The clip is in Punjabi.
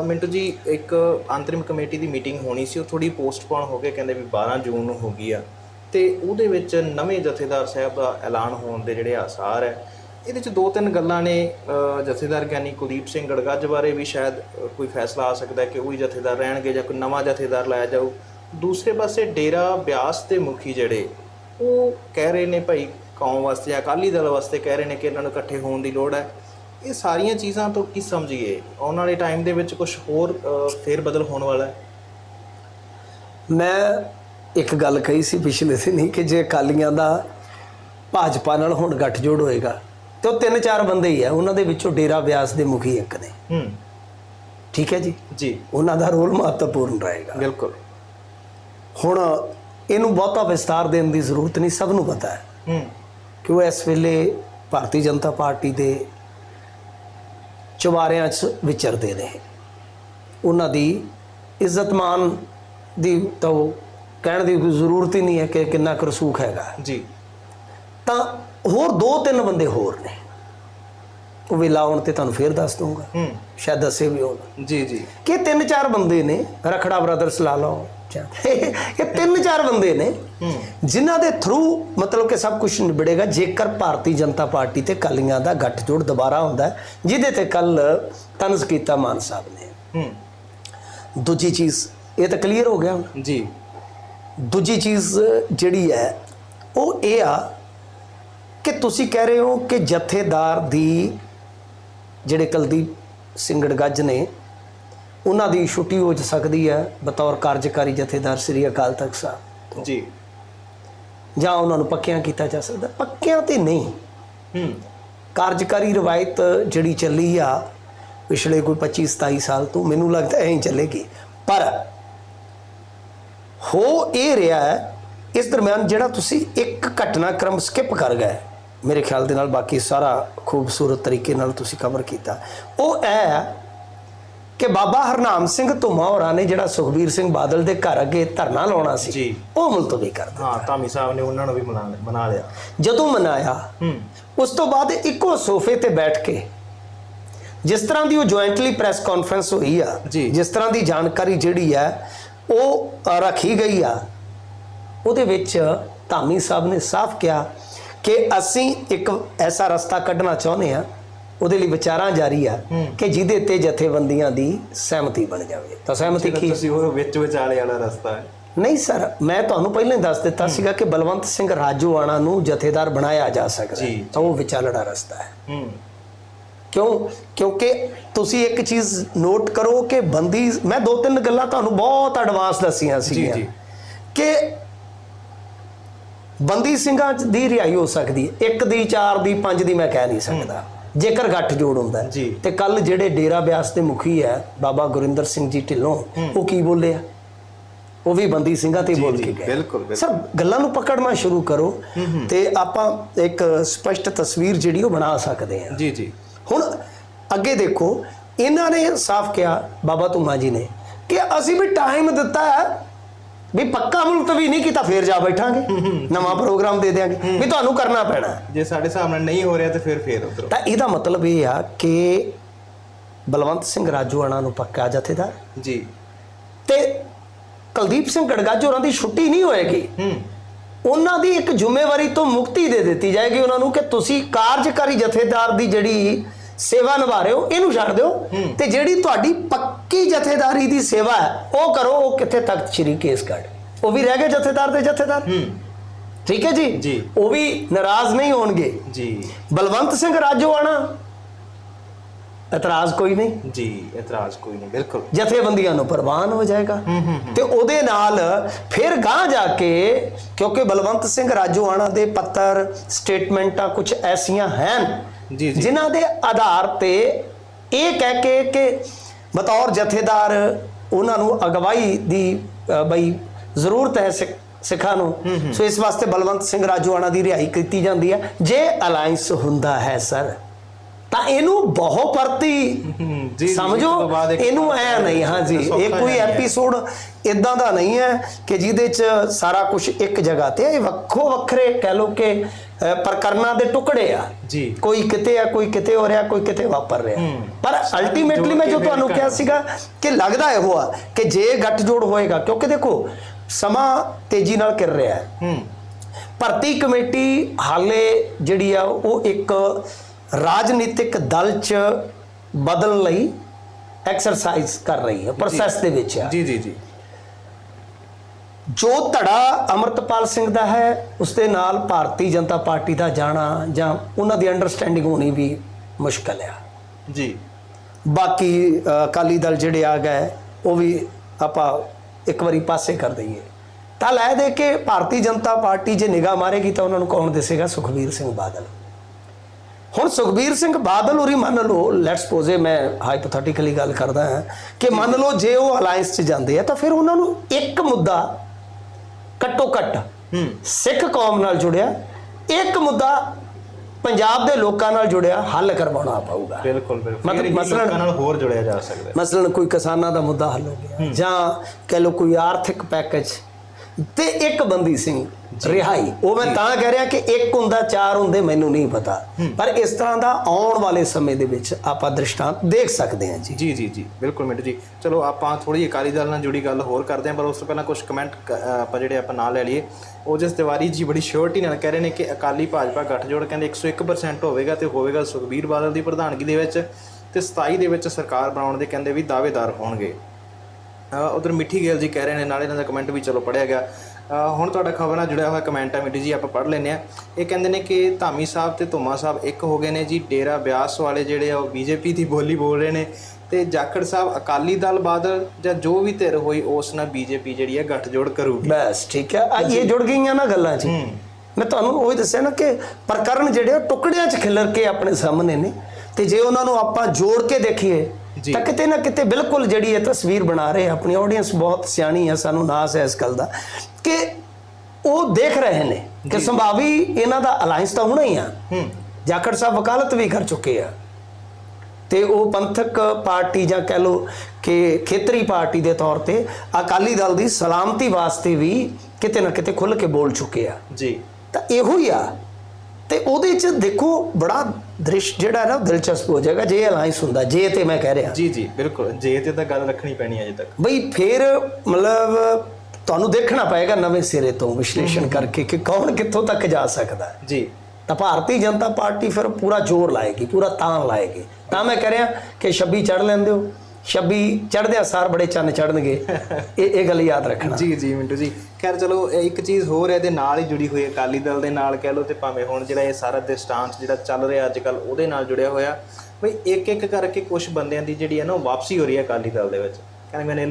ਅ, ਮਿੰਟੂ ਜੀ ਇੱਕ ਅੰਤਰਿਮ ਕਮੇਟੀ ਦੀ ਮੀਟਿੰਗ ਹੋਣੀ ਸੀ ਉਹ ਥੋੜੀ ਪੋਸਟਪੋਨ ਹੋ ਕੇ ਕਹਿੰਦੇ ਵੀ 12 ਜੂਨ ਨੂੰ ਹੋ ਗਈ ਆ। ਤੇ ਉਹਦੇ ਵਿੱਚ ਨਵੇਂ ਜਥੇਦਾਰ ਸਾਹਿਬ ਦਾ ਐਲਾਨ ਹੋਣ ਦੇ ਜਿਹੜੇ ਆਸਾਰ ਹੈ ਇਹਦੇ ਚ ਦੋ ਤਿੰਨ ਗੱਲਾਂ ਨੇ। ਜਥੇਦਾਰ ਗਿਆਨੀ ਕੁਲਦੀਪ ਸਿੰਘ ਗੜਗੱਜ ਬਾਰੇ ਵੀ ਸ਼ਾਇਦ ਕੋਈ ਫੈਸਲਾ ਆ ਸਕਦਾ ਕਿ ਉਹ ਹੀ ਜਥੇਦਾਰ ਰਹਿਣਗੇ ਜਾਂ ਕੋਈ ਨਵਾਂ ਜਥੇਦਾਰ ਲਾਇਆ ਜਾਊ। ਦੂਸਰੇ ਪਾਸੇ ਡੇਰਾ ਬਿਆਸ ਦੇ ਮੁਖੀ ਜਿਹੜੇ ਉਹ ਕਹਿ ਰਹੇ ਨੇ ਭਾਈ ਕੌਮ ਵਾਸਤੇ ਜਾਂ ਅਕਾਲੀ ਦਲ ਵਾਸਤੇ ਕਹਿ ਰਹੇ ਨੇ ਕਿ ਇਹਨਾਂ ਨੂੰ ਇਕੱਠੇ ਹੋਣ ਦੀ ਲੋੜ ਹੈ। ਇਹ ਸਾਰੀਆਂ ਚੀਜ਼ਾਂ ਤੋਂ ਕੀ ਸਮਝੀਏ? ਆਉਣ ਵਾਲੇ ਟਾਈਮ ਦੇ ਵਿੱਚ ਕੁਝ ਹੋਰ ਫੇਰ ਬਦਲ ਹੋਣ ਵਾਲਾ ਹੈ? ਮੈਂ ਇੱਕ ਗੱਲ ਕਹੀ ਸੀ ਪਿਛਲੇ ਦਿਨੀ ਕਿ ਜੇ ਅਕਾਲੀਆਂ ਦਾ ਭਾਜਪਾ ਨਾਲ ਹੁਣ ਗੱਠਜੋੜ ਹੋਏਗਾ ਤੇ ਉਹ ਤਿੰਨ ਚਾਰ ਬੰਦੇ ਹੀ ਆ ਉਹਨਾਂ ਦੇ ਵਿੱਚੋਂ ਡੇਰਾ ਬਿਆਸ ਦੇ ਮੁਖੀ ਇੱਕ ਨੇ। ਹੂੰ। ਠੀਕ ਹੈ ਜੀ? ਜੀ। ਉਹਨਾਂ ਦਾ ਰੋਲ ਮਹੱਤਵਪੂਰਨ ਰਹੇਗਾ। ਬਿਲਕੁਲ। ਹੁਣ ਇਹਨੂੰ ਬਹੁਤਾ ਵਿਸਤਾਰ ਦੇਣ ਦੀ ਜ਼ਰੂਰਤ ਨਹੀਂ ਸਭ ਨੂੰ ਪਤਾ ਹੈ। ਹੂੰ। ਕਿ ਉਹ ਇਸ ਵੇਲੇ ਭਾਰਤੀ ਜਨਤਾ ਪਾਰਟੀ ਦੇ ਚੁਬਾਰਿਆਂ 'ਚ ਵਿਚਰਦੇ ਨੇ। ਉਹਨਾਂ ਦੀ ਇੱਜ਼ਤ ਮਾਨ ਦੀ ਤਾਂ ਉਹ ਕਹਿਣ ਦੀ ਕੋਈ ਜ਼ਰੂਰਤ ਹੀ ਨਹੀਂ ਹੈ ਕਿ ਕਿੰਨਾ ਕੁ ਰਸੂਖ ਹੈਗਾ। ਜੀ। ਤਾਂ ਹੋਰ ਦੋ ਤਿੰਨ ਬੰਦੇ ਹੋਰ ਨੇ। ਉਹ ਵੇਲਾ ਆਉਣ ਤੇ ਤੁਹਾਨੂੰ ਫੇਰ ਦੱਸ ਦੂੰਗਾ ਹੂੰ। ਸ਼ਾਇਦ ਦੱਸੇ ਵੀ ਹੋਣ। ਜੀ ਜੀ। ਕਿ ਤਿੰਨ ਚਾਰ ਬੰਦੇ ਨੇ ਰਖੜਾ ਬ੍ਰਦਰਸ ਲਾ ਲਓ। ਇਹ ਤਿੰਨ ਚਾਰ ਬੰਦੇ ਨੇ ਜਿਨ੍ਹਾਂ ਦੇ ਥਰੂ ਮਤਲਬ ਕਿ ਸਭ ਕੁਝ ਨਿਬੜੇਗਾ ਜੇਕਰ ਭਾਰਤੀ ਜਨਤਾ ਪਾਰਟੀ ਤੇ ਕਾਲੀਆਂ ਦਾ ਗੱਠਜੋੜ ਦੁਬਾਰਾ ਹੁੰਦਾ ਜਿਹਦੇ ਤੇ ਕੱਲ ਤਨਜ਼ ਕੀਤਾ ਮਾਨ ਸਾਹਿਬ ਨੇ। ਦੂਜੀ ਚੀਜ਼ ਇਹ ਤਾਂ ਕਲੀਅਰ ਹੋ ਗਿਆ ਹੁਣ। ਜੀ। ਦੂਜੀ ਚੀਜ਼ ਜਿਹੜੀ ਹੈ ਉਹ ਇਹ ਆ ਕਿ ਤੁਸੀਂ ਕਹਿ ਰਹੇ ਹੋ ਕਿ ਜਥੇਦਾਰ ਦੀ ਜਿਹੜੇ ਕੁਲਦੀਪ ਸਿੰਘ ਗੜਗੱਜ ਨੇ ਉਹਨਾਂ ਦੀ ਛੁੱਟੀ ਹੋ ਸਕਦੀ ਹੈ ਬਤੌਰ ਕਾਰਜਕਾਰੀ ਜਥੇਦਾਰ ਸ੍ਰੀ ਅਕਾਲ ਤਖਤ ਸਾਹਿਬ ਜੀ। ਜਾਂ ਉਹਨਾਂ ਨੂੰ ਪੱਕਿਆਂ ਕੀਤਾ ਜਾ ਸਕਦਾ। ਪੱਕਿਆਂ ਤੇ ਨਹੀਂ। ਹੂੰ। ਕਾਰਜਕਾਰੀ ਰਵਾਇਤ ਜਿਹੜੀ ਚੱਲੀ ਆ ਪਿਛਲੇ ਕੋਈ 25 27 ਸਾਲ ਤੋਂ ਮੈਨੂੰ ਲੱਗਦਾ ਐਂ ਚੱਲੇਗੀ। ਪਰ ਹੋ ਇਹ ਰਿਹਾ ਹੈ ਇਸ ਦਰਮਿਆਨ ਜਿਹੜਾ ਤੁਸੀਂ ਇੱਕ ਘਟਨਾਕ੍ਰਮ ਸਕਿਪ ਕਰ ਗਏ ਮੇਰੇ ਖਿਆਲ ਦੇ ਨਾਲ ਬਾਕੀ ਸਾਰਾ ਖੂਬਸੂਰਤ ਤਰੀਕੇ ਨਾਲ ਤੁਸੀਂ ਕਵਰ ਕੀਤਾ। ਉਹ ਇਹ ਹੈ ਕਿ ਬਾਬਾ ਹਰਨਾਮ ਸਿੰਘ ਧੁਮਾ ਹੋਰਾਂ ਨੇ ਜਿਹੜਾ ਸੁਖਬੀਰ ਸਿੰਘ ਬਾਦਲ ਦੇ ਘਰ ਅੱਗੇ ਧਰਨਾ ਲਾਉਣਾ ਸੀ। ਉਹ ਮੁਲਤਵੀ ਕਰ ਦਿੱਤਾ ਹਾਂ ਧਾਮੀ ਸਾਹਿਬ ਨੇ ਉਹਨਾਂ ਨੂੰ ਵੀ ਮਨਾ ਮਨਾ ਲਿਆ ਜਦੋਂ ਮਨਾਇਆ ਉਸ ਤੋਂ ਬਾਅਦ ਇੱਕੋ ਸੋਫੇ ਤੇ ਬੈਠ ਕੇ ਜਿਸ ਤਰ੍ਹਾਂ ਦੀ ਉਹ ਜੁਆਇੰਟਲੀ ਪ੍ਰੈਸ ਕਾਨਫਰੰਸ ਹੋਈ ਆ। ਜਿਸ ਤਰ੍ਹਾਂ ਦੀ ਜਾਣਕਾਰੀ ਜਿਹੜੀ ਆ ਉਹ ਰੱਖੀ ਗਈ ਆ ਉਹਦੇ ਵਿੱਚ ਧਾਮੀ ਸਾਹਿਬ ਨੇ ਸਾਫ਼ ਕਿਹਾ ਕਿ ਅਸੀਂ ਇੱਕ ਐਸਾ ਰਸਤਾ ਕੱਢਣਾ ਚਾਹੁੰਦੇ ਆ ਉਹਦੇ ਲਈ ਵਿਚਾਰਾਂ ਜਾਰੀ ਆ ਕਿ ਜਿਹਦੇ ਤੇ ਜਥੇਬੰਦੀਆਂ ਦੀ ਸਹਿਮਤੀ ਬਣ ਜਾਵੇ। ਤਾਂ ਸਹਿਮਤੀ ਕੀ? ਤੁਸੀਂ ਉਹ ਵਿੱਚ ਵਿਚਾਲੇ ਵਾਲਾ ਰਸਤਾ ਹੈ। ਨਹੀਂ ਸਰ ਮੈਂ ਤੁਹਾਨੂੰ ਪਹਿਲਾਂ ਹੀ ਦੱਸ ਦਿੱਤਾ ਸੀਗਾ ਕਿ ਬਲਵੰਤ ਸਿੰਘ ਰਾਜੂਆਣਾ ਨੂੰ ਜਥੇਦਾਰ ਬਣਾਇਆ ਜਾ ਸਕਦਾ ਹੈ। ਤਾਂ ਉਹ ਵਿਚਾਲੜਾ ਰਸਤਾ ਹੈ। ਕਿਉਂ? ਕਿਉਂਕਿ ਤੁਸੀਂ ਇੱਕ ਚੀਜ਼ ਨੋਟ ਕਰੋ ਕਿ ਬੰਦੀ ਮੈਂ ਦੋ ਤਿੰਨ ਗੱਲਾਂ ਤੁਹਾਨੂੰ ਬਹੁਤ ਐਡਵਾਂਸ ਦੱਸੀਆਂ ਸੀਗੀਆਂ। ਕਿ ਬੰਦੀ ਸਿੰਘਾਂ ਦੀ ਰਿਹਾਈ ਹੋ ਸਕਦੀ ਹੈ। ਇੱਕ ਦੀ ਚਾਰ ਦੀ ਪੰਜ ਦੀ ਮੈਂ ਕਹਿ ਨਹੀਂ ਸਕਦਾ। ਜੇਕਰ ਗੱਠ ਜੋੜ ਹੁੰਦਾ ਹੈ। ਤੇ ਕੱਲ ਜਿਹੜੇ ਡੇਰਾ ਬਿਆਸ ਦੇ ਮੁਖੀ ਹੈ ਬਾਬਾ ਗੁਰਿੰਦਰ ਸਿੰਘ ਜੀ ਢਿੱਲੋਂ ਉਹ ਕੀ ਬੋਲੇ ਆ? ਉਹ ਵੀ ਬੰਦੀ ਸਿੰਘਾਂ ਤੇ ਬੋਲ ਕੇ ਗਏ। ਬਿਲਕੁਲ। ਸਰ ਗੱਲਾਂ ਨੂੰ ਪਕੜਨਾ ਸ਼ੁਰੂ ਕਰੋ ਤੇ ਆਪਾਂ ਇੱਕ ਸਪਸ਼ਟ ਤਸਵੀਰ ਜਿਹੜੀ ਉਹ ਬਣਾ ਸਕਦੇ ਹਾਂ। ਜੀ ਜੀ। ਹੁਣ ਅੱਗੇ ਦੇਖੋ ਇਹਨਾਂ ਨੇ ਸਾਫ਼ ਕਿਹਾ ਬਾਬਾ ਤੁਮਾ ਜੀ ਨੇ ਕਿ ਅਸੀਂ ਵੀ ਟਾਈਮ ਦਿੱਤਾ ਹੈ ਵੀ ਪੱਕਾ ਮੁਲਤਵੀ ਨਹੀਂ ਕੀਤਾ ਫੇਰ ਜਾ ਬੈਠਾਂਗੇ। ਨਵਾਂ ਪ੍ਰੋਗਰਾਮ ਦੇ ਦੇਾਂਗੇ ਵੀ ਤੁਹਾਨੂੰ ਕਰਨਾ ਪੈਣਾ। ਹੈ। ਜੇ ਸਾਡੇ ਸਾਹਮਣੇ ਨਹੀਂ ਹੋ ਰਿਹਾ ਤੇ ਫਿਰ ਫੇਰ ਉਧਰ। ਤਾਂ ਇਹਦਾ ਮਤਲਬ ਇਹ ਆ ਕਿ ਬਲਵੰਤ ਸਿੰਘ ਰਾਜੂਆਣਾ ਨੂੰ ਪੱਕਾ ਜਥੇਦਾਰ। ਜੀ। ਤੇ ਕੁਲਦੀਪ ਸਿੰਘ ਗੜਗਾਜ ਹੋਰਾਂ ਦੀ ਛੁੱਟੀ ਨਹੀਂ ਹੋਏਗੀ। ਹੂੰ। ਉਹਨਾਂ ਦੀ ਇੱਕ ਜ਼ਿੰਮੇਵਾਰੀ ਤੋਂ ਮੁਕਤੀ ਦੇ ਦਿੱਤੀ ਜਾਏਗੀ ਉਹਨਾਂ ਨੂੰ ਕਿ ਤੁਸੀਂ ਕਾਰਜਕਾਰੀ ਜਥੇਦਾਰ ਦੀ ਜਿਹੜੀ ਸੇਵਾ ਨਿਭਾ ਰਹੇ ਹੋ ਇਹਨੂੰ ਛੱਡ ਦਿਓ। ਤੇ ਜਿਹੜੀ ਤੁਹਾਡੀ ਪੱਕੀ ਜਥੇਦਾਰੀ ਦੀ ਸੇਵਾ ਹੈ? ਉਹ ਕਰੋ ਉਹ ਕਿੱਥੇ ਤਖਤ ਸ੍ਰੀ ਕੇਸਗੜ੍ਹ। ਉਹ ਵੀ ਰਹਿ ਗਏ ਜਥੇਦਾਰ ਦੇ ਜਥੇਦਾਰ? ਹੂੰ। ਠੀਕ ਹੈ ਜੀ? ਜੀ। ਉਹ ਵੀ ਨਾਰਾਜ਼ ਨਹੀਂ ਹੋਣਗੇ। ਜੀ। ਬਲਵੰਤ ਸਿੰਘ ਰਾਜੋਆਣਾ ਇਤਰਾਜ਼ ਕੋਈ ਨਹੀਂ। ਜੀ ਇਤਰਾਜ਼ ਕੋਈ ਨਹੀਂ ਬਿਲਕੁਲ। ਜਥੇਬੰਦੀਆਂ ਨੂੰ ਪ੍ਰਵਾਨ ਹੋ ਜਾਏਗਾ। ਤੇ ਉਹਦੇ ਨਾਲ ਫਿਰ ਗਾਂ ਜਾ ਕੇ ਕਿਉਂਕਿ ਬਲਵੰਤ ਸਿੰਘ ਰਾਜੋਆਣਾ ਦੇ ਪੱਤਰ ਸਟੇਟਮੈਂਟਾਂ ਕੁਝ ਐਸੀਆਂ ਹਨ ਜੀ, ਜੀ। ਜਿਨ੍ਹਾਂ ਦੇ ਆਧਾਰ ਤੇ ਇਹ ਕਹਿ ਕੇ ਕਿ ਬਤੌਰ ਜਥੇਦਾਰ ਉਹਨਾਂ ਨੂੰ ਅਗਵਾਈ ਦੀ ਬਈ ਜ਼ਰੂਰਤ ਹੈ ਸਿੱਖ- ਨੂੰ। ਸੋ ਇਸ ਵਾਸਤੇ ਬਲਵੰਤ ਸਿੰਘ ਰਾਜੋਆਣਾ ਦੀ ਰਿਹਾਈ ਕੀਤੀ ਜਾਂਦੀ ਹੈ। ਜੇ ਅਲਾਈਅੰਸ ਹੁੰਦਾ ਹੈ ਸਰ ਤਾਂ ਇਹਨੂੰ ਬਹੁ ਪਰਤੀ ਸਮਝੋ। ਇਹਨੂੰ ਐ ਨਹੀਂ ਹਾਂ ਜੀ ਇਹ ਕੋਈ। ਐਪੀਸੋਡ ਇਦਾਂ ਦਾ ਨਹੀਂ ਹੈ ਕਿ ਜਿਹਦੇ ਚ ਸਾਰਾ ਕੁਝ ਇੱਕ ਜਗ੍ਹਾ ਤੇ ਇਹ ਵੱਖੋ ਵੱਖਰੇ ਕਹਿ ਲੋ ਕਿ ਅਹ, ਪ੍ਰਕਰਨਾਂ ਦੇ ਟੁਕੜੇ ਆ। ਜੀ। ਕੋਈ ਕਿਤੇ ਆ ਕੋਈ ਕਿਤੇ ਹੋ ਰਿਹਾ ਕੋਈ ਕਿਤੇ ਵਾਪਰ ਰਿਹਾ। ਪਰ ਅਲਟੀਮੇਟਲੀ ਮੈਂ ਜੋ ਤੁਹਾਨੂੰ ਕਿਹਾ। ਸੀਗਾ ਕਿ ਲੱਗਦਾ ਇਹੋ ਆ ਕਿ ਜੇ ਗੱਠਜੋੜ ਹੋਏਗਾ ਕਿਉਂਕਿ ਦੇਖੋ ਸਮਾਂ ਤੇਜ਼ੀ ਨਾਲ ਕਿਰ ਰਿਹਾ ਹੈ। ਹੂੰ। ਭਰਤੀ ਕਮੇਟੀ ਹਾਲੇ ਜਿਹੜੀ ਆ ਉਹ ਇੱਕ ਰਾਜਨੀਤਿਕ ਦਲ ਚ ਬਦਲਣ ਲਈ ਐਕਸਰਸਾਈਜ਼ ਕਰ ਰਹੀ ਹੈ ਪ੍ਰੋਸੈਸ ਦੇ ਵਿੱਚ ਆ। ਜੀ ਜੀ ਜੀ। ਜੋ ਧੜਾ ਅਮਰਤਪਾਲ ਸਿੰਘ ਦਾ ਹੈ ਉਸ ਦੇ ਨਾਲ ਭਾਰਤੀ ਜਨਤਾ ਪਾਰਟੀ ਦਾ ਜਾਣਾ ਜਾਂ ਉਹਨਾਂ ਦੀ ਅੰਡਰਸਟੈਂਡਿੰਗ ਹੋਣੀ ਵੀ ਮੁਸ਼ਕਲ ਆ। ਜੀ। ਬਾਕੀ ਅਕਾਲੀ ਦਲ ਜਿਹੜੇ ਆ ਗਏ ਉਹ ਵੀ ਆਪਾਂ ਇੱਕ ਵਾਰੀ ਪਾਸੇ ਕਰ ਦਈਏ। ਤਾਂ ਲੈ ਦੇ ਕੇ ਭਾਰਤੀ ਜਨਤਾ ਪਾਰਟੀ ਜੇ ਨਿਗਾਹ ਮਾਰੇਗੀ ਤਾਂ ਉਹਨਾਂ ਨੂੰ ਕੌਣ ਦਿਸੇਗਾ? ਸੁਖਬੀਰ ਸਿੰਘ ਬਾਦਲ। ਹੁਣ ਸੁਖਬੀਰ ਸਿੰਘ ਬਾਦਲ ਹੋਰੀ ਮੰਨ ਲਓ ਲੈਟਸ ਪੋਜ਼ੇ ਮੈਂ ਹਾਈਪੋਥੈਟਿਕਲੀ ਗੱਲ ਕਰਦਾ ਹਾਂ ਕਿ ਮੰਨ ਲਓ ਜੇ ਉਹ ਅਲਾਈਅੰਸ 'ਚ ਜਾਂਦੇ ਆ ਤਾਂ ਫਿਰ ਉਹਨਾਂ ਨੂੰ ਇੱਕ ਮੁੱਦਾ ਘੱਟੋ ਘੱਟ ਹੂੰ ਸਿੱਖ ਕੌਮ ਨਾਲ ਜੁੜਿਆ ਇੱਕ ਮੁੱਦਾ ਪੰਜਾਬ ਦੇ ਲੋਕਾਂ ਨਾਲ ਜੁੜਿਆ ਹੱਲ ਕਰਵਾਉਣਾ ਪਊਗਾ। ਬਿਲਕੁਲ ਬਿਲਕੁਲ। ਮਤਲਬ ਲੋਕਾਂ ਨਾਲ ਹੋਰ ਜੁੜਿਆ ਜਾ ਸਕਦਾ। ਮਸਲਨ ਕੋਈ ਕਿਸਾਨਾਂ ਦਾ ਮੁੱਦਾ ਹੱਲ ਹੋ ਗਿਆ। ਜਾਂ ਕਹ ਲਓ ਕੋਈ ਆਰਥਿਕ ਪੈਕੇਜ ਤੇ ਇੱਕ ਬੰਦੀ ਸਿੰਘ ਰਿਹਾਈ ਉਹ ਮੈਂ ਤਾਂ ਕਹਿ ਰਿਹਾ ਕਿ ਇੱਕ ਹੁੰਦਾ ਚਾਰ ਹੁੰਦੇ ਮੈਨੂੰ ਨਹੀਂ ਪਤਾ। ਪਰ ਇਸ ਤਰ੍ਹਾਂ ਦਾ ਆਉਣ ਵਾਲੇ ਸਮੇਂ ਦੇ ਵਿੱਚ ਆਪਾਂ ਦ੍ਰਿਸ਼ਟਾਂਤ ਦੇਖ ਸਕਦੇ ਹਾਂ ਜੀ। ਜੀ ਜੀ ਜੀ ਬਿਲਕੁਲ ਮਿੰਟ ਜੀ। ਚਲੋ ਆਪਾਂ ਥੋੜੀ ਅਕਾਲੀ ਦਲ ਨਾਲ ਜੁੜੀ ਗੱਲ ਹੋਰ ਕਰਦੇ ਹਾਂ ਪਰ ਉਸ ਤੋਂ ਪਹਿਲਾਂ ਕੁਝ ਕਮੈਂਟ ਆਪਾਂ ਜਿਹੜੇ ਆਪਾਂ ਨਾਲ ਲੈ ਲਈਏ। ਓਜਸ ਤਿਵਾਰੀ ਜੀ ਬੜੀ ਸ਼ੋਰਟੀ ਨਾਲ ਕਹਿ ਰਹੇ ਨੇ ਕਿ ਅਕਾਲੀ ਭਾਜਪਾ ਗੱਠਜੋੜ ਕਹਿੰਦੇ 101% ਹੋਵੇਗਾ ਤੇ ਹੋਵੇਗਾ ਸੁਖਬੀਰ ਬਾਦਲ ਦੀ ਪ੍ਰਧਾਨਗੀ ਦੇ ਵਿੱਚ ਤੇ 27 ਦੇ ਵਿੱਚ ਸਰਕਾਰ ਬਣਾਉਣ ਦੇ ਕਹਿੰਦੇ ਵੀ ਦਾਅਵੇਦਾਰ ਹੋਣਗੇ। ਉਧਰ ਮਿੱਠੀ ਗੇਲ ਜੀ ਕਹਿ ਰਹੇ ਨੇ ਨਾਲ ਇਹਨਾਂ ਦਾ ਕਮੈਂਟ ਵੀ ਚਲੋ ਪੜਿਆ ਗਿਆ। ਹੁਣ ਤੁਹਾਡਾ ਖਬਰ ਨਾਲ ਜੁੜਿਆ ਹੋਇਆ ਕਮੈਂਟ ਹੈ ਮਿੱਠੀ ਜੀ ਆਪਾਂ ਪੜ੍ਹ ਲੈਂਦੇ ਆ ਇਹ ਕਹਿੰਦੇ ਨੇ ਕਿ ਧਾਮੀ ਸਾਹਿਬ ਤੇ ਧੁਮਾ ਸਾਹਿਬ ਇੱਕ ਹੋ ਗਏ ਨੇ ਜੀ ਡੇਰਾ ਬਿਆਸ ਵਾਲੇ ਜਿਹੜੇ ਆ ਉਹ ਬੀਜੇਪੀ ਦੀ ਬੋਲੀ ਬੋਲ ਰਹੇ ਨੇ। ਤੇ ਜਾਖੜ ਸਾਹਿਬ ਅਕਾਲੀ ਦਲ ਬਾਦਲ ਜਾਂ ਜੋ ਵੀ ਧਿਰ ਹੋਈ ਉਸ ਨਾਲ ਬੀਜੇਪੀ ਜਿਹੜੀ ਹੈ ਗੱਠਜੋੜ ਕਰੂਗੀ। ਬਸ ਠੀਕ ਹੈ। ਆ ਇਹ ਜੁੜ ਗਈਆਂ ਨਾ ਗੱਲਾਂ 'ਚ। ਮੈਂ ਤੁਹਾਨੂੰ ਉਹੀ ਦੱਸਿਆ ਨਾ ਕਿ ਪ੍ਰਕਰਨ ਜਿਹੜੇ ਟੁਕੜਿਆਂ 'ਚ ਖਿਲਰ ਕੇ ਆਪਣੇ ਸਾਹਮਣੇ ਨੇ। ਤੇ ਜੇ ਉਹਨਾਂ ਨੂੰ ਆਪਾਂ ਜੋੜ ਕੇ ਦੇਖੀਏ। ਤਾਂ ਕਿਤੇ ਨਾ ਕਿਤੇ ਬਿਲਕੁਲ ਜਿਹੜੀ ਇਹ ਤਸਵੀਰ ਬਣਾ ਰਹੇ ਆਪਣੀ ਆਡੀਅנס ਬਹੁਤ ਸਿਆਣੀ ਹੈ ਸਾਨੂੰ ਨਾਸ ਹੈ ਇਸ ਗੱਲ ਦਾ ਕਿ ਉਹ ਦੇਖ ਰਹੇ ਨੇ ਕਿ ਸੰਭਾਵੀ ਇਹਨਾਂ ਦਾ ਅਲਾਈਅੰਸ ਤਾਂ ਹੋਣਾ ਹੀ ਆ। ਹੂੰ। ਜਾਖੜ ਸਾਹਿਬ ਵਕਾਲਤ ਵੀ ਕਰ ਚੁੱਕੇ ਆ। ਤੇ ਉਹ ਪੰਥਕ ਪਾਰਟੀ ਜਾਂ ਕਹਿ ਲਓ ਕਿ ਖੇਤਰੀ ਪਾਰਟੀ ਦੇ ਤੌਰ ਤੇ ਅਕਾਲੀ ਦਲ ਦੀ ਸਲਾਮਤੀ ਵਾਸਤੇ ਵੀ ਕਿਤੇ ਨਾ ਕਿਤੇ ਖੁੱਲ ਕੇ ਬੋਲ ਚੁੱਕੇ ਆ। ਜੀ। ਤਾਂ ਇਹੋ ਹੀ ਆ। ਤੇ ਉਹਦੇ ਚ ਦੇਖੋ ਬੜਾ ਦ੍ਰਿਸ਼ ਜਿਹੜਾ ਨਾ ਉਹ ਦਿਲਚਸਪ ਹੋ ਜਾਏਗਾ ਜੇ ਅਲਾਈਅੰਸ ਹੁੰਦਾ ਜੇ ਤੇ ਮੈਂ ਕਹਿ ਰਿਹਾ। ਜੀ ਜੀ ਬਿਲਕੁਲ। ਜੇ ਤੇ ਤਾਂ ਗੱਲ ਰੱਖਣੀ ਪੈਣੀ ਹੈ ਅਜੇ ਤੱਕ। ਬਈ ਫਿਰ ਮਤਲਬ ਤੁਹਾਨੂੰ ਦੇਖਣਾ ਪਏਗਾ ਨਵੇਂ ਸਿਰੇ ਤੋਂ ਵਿਸ਼ਲੇਸ਼ਣ ਕਰਕੇ ਕਿ ਕੌਣ ਕਿੱਥੋਂ ਤੱਕ ਜਾ ਸਕਦਾ ਹੈ। ਜੀ। ਤਾਂ ਭਾਰਤੀ ਜਨਤਾ ਪਾਰਟੀ ਫਿਰ ਪੂਰਾ ਜ਼ੋਰ ਲਾਏਗੀ ਪੂਰਾ ਤਾਣ ਲਾਏਗੀ। ਤਾਂ ਮੈਂ ਕਹਿ ਰਿਹਾ ਕਿ 26 ਚੜ ਲੈਂਦੇ ਹੋ। 26 ਚੜਦੇ ਸਾਰ ਬੜੇ ਚੰਨ ਚੜਨਗੇ ਇਹ ਇਹ ਗੱਲ ਯਾਦ ਰੱਖਣਾ। ਜੀ ਜੀ, ਮਿੰਟੂ ਜੀ। ਖੈਰ, ਚਲੋ, ਇਹ ਇੱਕ ਚੀਜ਼ ਹੋਰ ਹੈ, ਇਹਦੇ ਨਾਲ ਹੀ ਜੁੜੀ ਹੋਈ ਹੈ, ਅਕਾਲੀ ਦਲ ਦੇ ਨਾਲ ਕਹਿ ਲਓ ਤੇ ਭਾਵੇਂ ਹੁਣ ਜਿਹੜਾ ਇਹ ਸਾਰਾ ਦ੍ਰਿਸ਼ਟਾਂਤ ਜਿਹੜਾ ਚੱਲ ਰਿਹਾ ਅੱਜ ਕੱਲ ਉਹਦੇ ਨਾਲ ਜੁੜਿਆ ਹੋਇਆ। ਬਈ ਇੱਕ ਇੱਕ ਕਰਕੇ ਕੁਝ ਬੰਦਿਆਂ ਦੀ ਜਿਹੜੀ ਹੈ ਨਾ, ਉਹ ਵਾਪਸੀ ਹੋ ਰਹੀ ਹੈ ਅਕਾਲੀ ਦਲ ਦੇ ਵਿੱਚ। ਕਹਿੰਦੇ ਮੈਨੇ